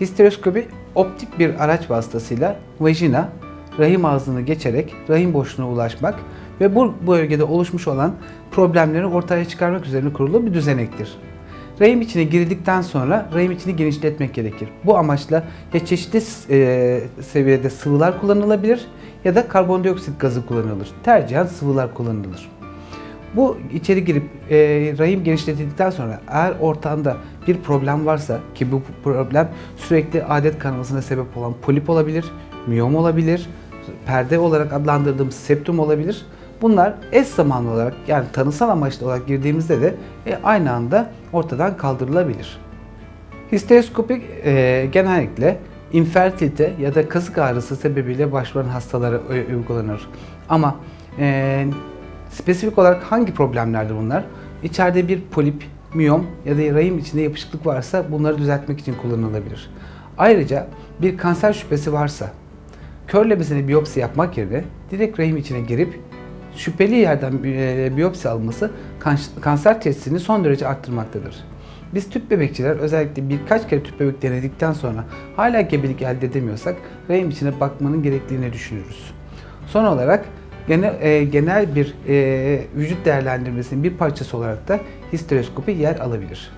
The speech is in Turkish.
Histeroskopi optik bir araç vasıtasıyla vajina, rahim ağzını geçerek rahim boşluğuna ulaşmak ve bu bölgede oluşmuş olan problemleri ortaya çıkarmak üzerine kurulu bir düzenektir. Rahim içine girdikten sonra rahim içini genişletmek gerekir. Bu amaçla ya çeşitli e, seviyede sıvılar kullanılabilir ya da karbondioksit gazı kullanılır. Tercihen sıvılar kullanılır. Bu içeri girip e, rahim genişletildikten sonra eğer ortamda bir problem varsa ki bu problem sürekli adet kanamasına sebep olan polip olabilir, miyom olabilir, perde olarak adlandırdığımız septum olabilir. Bunlar eş zamanlı olarak yani tanısal amaçlı olarak girdiğimizde de e, aynı anda ortadan kaldırılabilir. Histeroskopik e, genellikle infertilite ya da kasık ağrısı sebebiyle başvuran hastalara u- uygulanır. Ama e, spesifik olarak hangi problemlerdir bunlar? İçeride bir polip, miyom ya da rahim içinde yapışıklık varsa bunları düzeltmek için kullanılabilir. Ayrıca bir kanser şüphesi varsa körlemesine biyopsi yapmak yerine direkt rahim içine girip şüpheli yerden e, biyopsi alması kan- kanser testini son derece arttırmaktadır. Biz tüp bebekçiler özellikle birkaç kere tüp bebek denedikten sonra hala gebelik elde edemiyorsak rahim içine bakmanın gerektiğini düşünürüz. Son olarak genel, e, genel bir e, vücut değerlendirmesinin bir parçası olarak da histeroskopi yer alabilir.